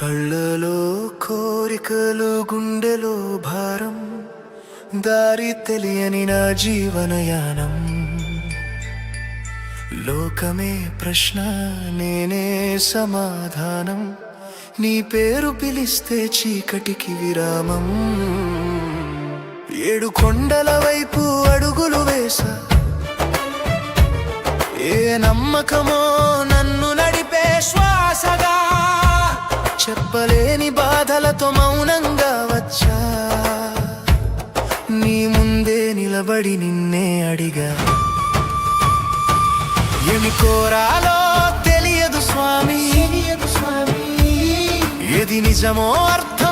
కళ్ళలో కోరికలు గుండెలో భారం దారి తెలియని నా జీవనయానం. లోకమే ప్రశ్న నేనే సమాధానం. నీ పేరు పిలిస్తే చీకటికి విరామం. ఏడు కొండల వైపు అడుగులు వేసా. ఏ నమ్మకమో నన్ను నడిపే శ్వాస బాధలతో మౌనంగా వచ్చా. నీ ముందే నిలబడి నిన్నే అడిగా. ఏమి కోరాలో తెలియదు స్వామి. ఏది నిజమో అర్థం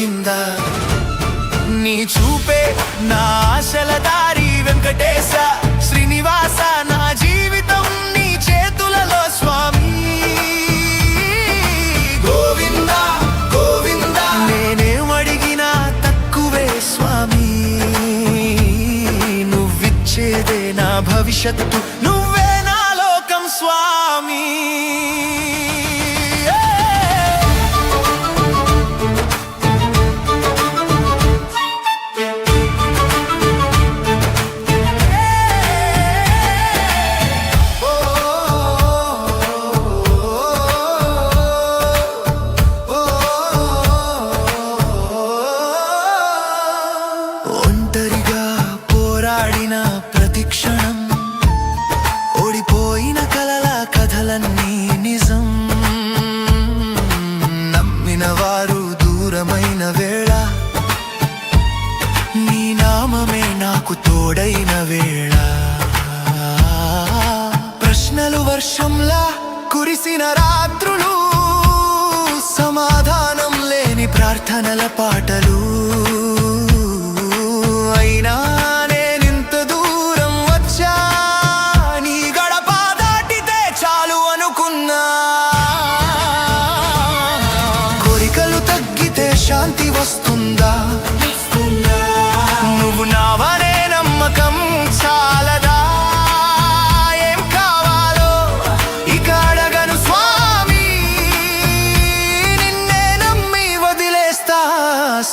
గోవింద నీ చూపే నా ఆశల దారి వెంకటేశ శ్రీనివాస నా జీవితం నీ చేతులలో స్వామి. గోవింద గోవింద. నేనేం అడిగినా తక్కువే స్వామి. నువ్విచ్చేదే నా భవిష్యత్తు నువ్వే నా లోకం స్వామి. ప్రతిక్షణం ఓడిపోయిన కలల కథలన్నీ నిజం. నమ్మిన వారు దూరమైన వేళ నీ నామమే నాకు తోడైన వేళ. ప్రశ్నలు వర్షంలా కురిసిన రాత్రులు సమాధానం లేని ప్రార్థనల పాటలు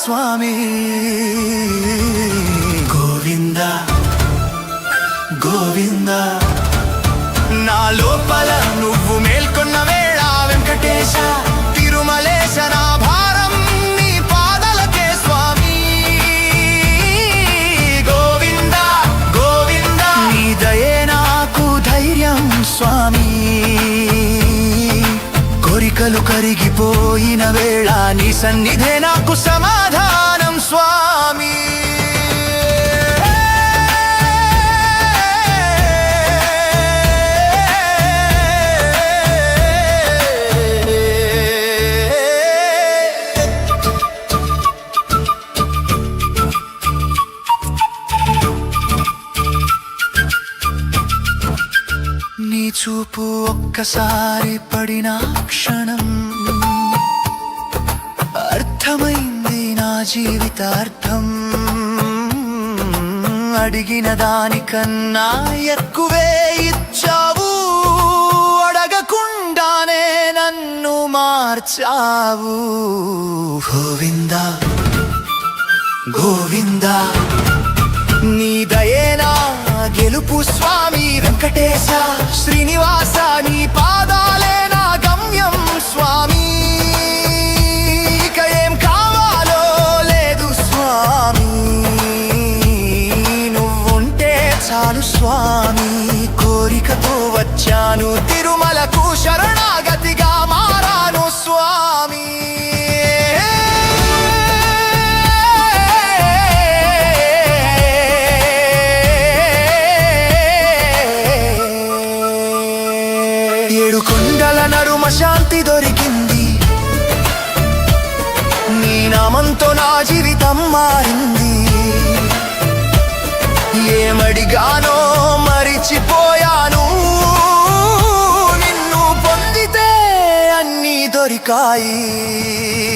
స్వామి. గోవింద గోవింద. నా లోపల నువ్వు మేల్కొన్న వేళ వెంకటేశ తిరుమలేశ నా భారం నీ పాదలకే స్వామి. గోవింద గోవింద. నీ దయే నాకు ధైర్యం స్వామి. కోరికలు కరిగిపోయిన వేళ నీ సన్నిధే నాకు సా నీ చూపు ఒక్కసారి పడిన క్షణం. అర్థమైంది నా జీవితార్థం. అడిగిన దానికన్నా ఎక్కువే ఇచ్చావు. అడగకుండానే నన్ను మార్చావు. గోవింద గోవింద నీ దయేనా గెలుపు స్వామి వెంకటేశ శ్రీనివాస నీ పాదాలే నా గమ్యం స్వామి. ఇక ఏం కావాలో లేదు స్వామి. నువ్వుంటే చాలు స్వామి. కోరికతో వచ్చాను తిరుమల ఏడు కొండల నడుమ శాంతి దొరికింది. నీ నామంతో నా జీవితం మారింది. ఏమడిగానో మరిచిపోయాను. నిన్ను పొందితే అన్నీ దొరికాయి.